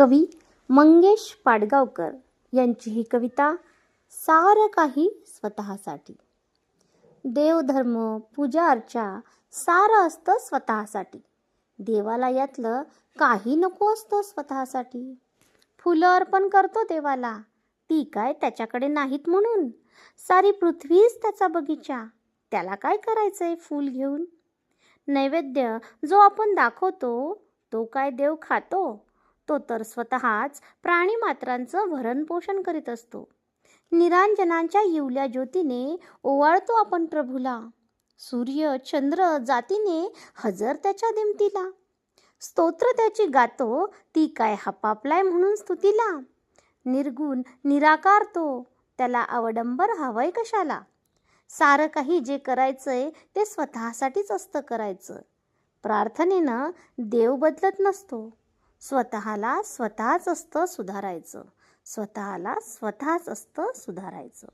कवी मंगेश पाडगावकर यांची ही कविता सारं काही स्वतःसाठी. देवधर्म पूजा अर्चा सारं असतं स्वतःसाठी. देवाला यातलं काही नको असतं स्वतःसाठी. फुलं अर्पण करतो देवाला. ती काय त्याच्याकडे नाहीत म्हणून. सारी पृथ्वीच त्याचा बगीचा. त्याला काय करायचंय फूल घेऊन? नैवेद्य जो आपण दाखवतो तो काय देव खातो? तो तर स्वतःच प्राणीमात्रांचं भरणपोषण करीत असतो. निरांजनांच्या येवल्या ज्योतीने ओवाळतो आपण प्रभूला. सूर्य चंद्र जातीने हजर त्याच्या दिमतीला. स्तोत्र त्याची गातो ती काय हपापलाय म्हणून स्तुतीला. निर्गुण निराकार तो त्याला अवडंबर हवंय कशाला? सारं काही जे करायचंय ते स्वतःसाठीच असतं करायचं. प्रार्थनेनं देव बदलत नसतो. स्वतःला स्वतःच असतं सुधारायचं. स्वतःला स्वतःच असतं सुधारायचं.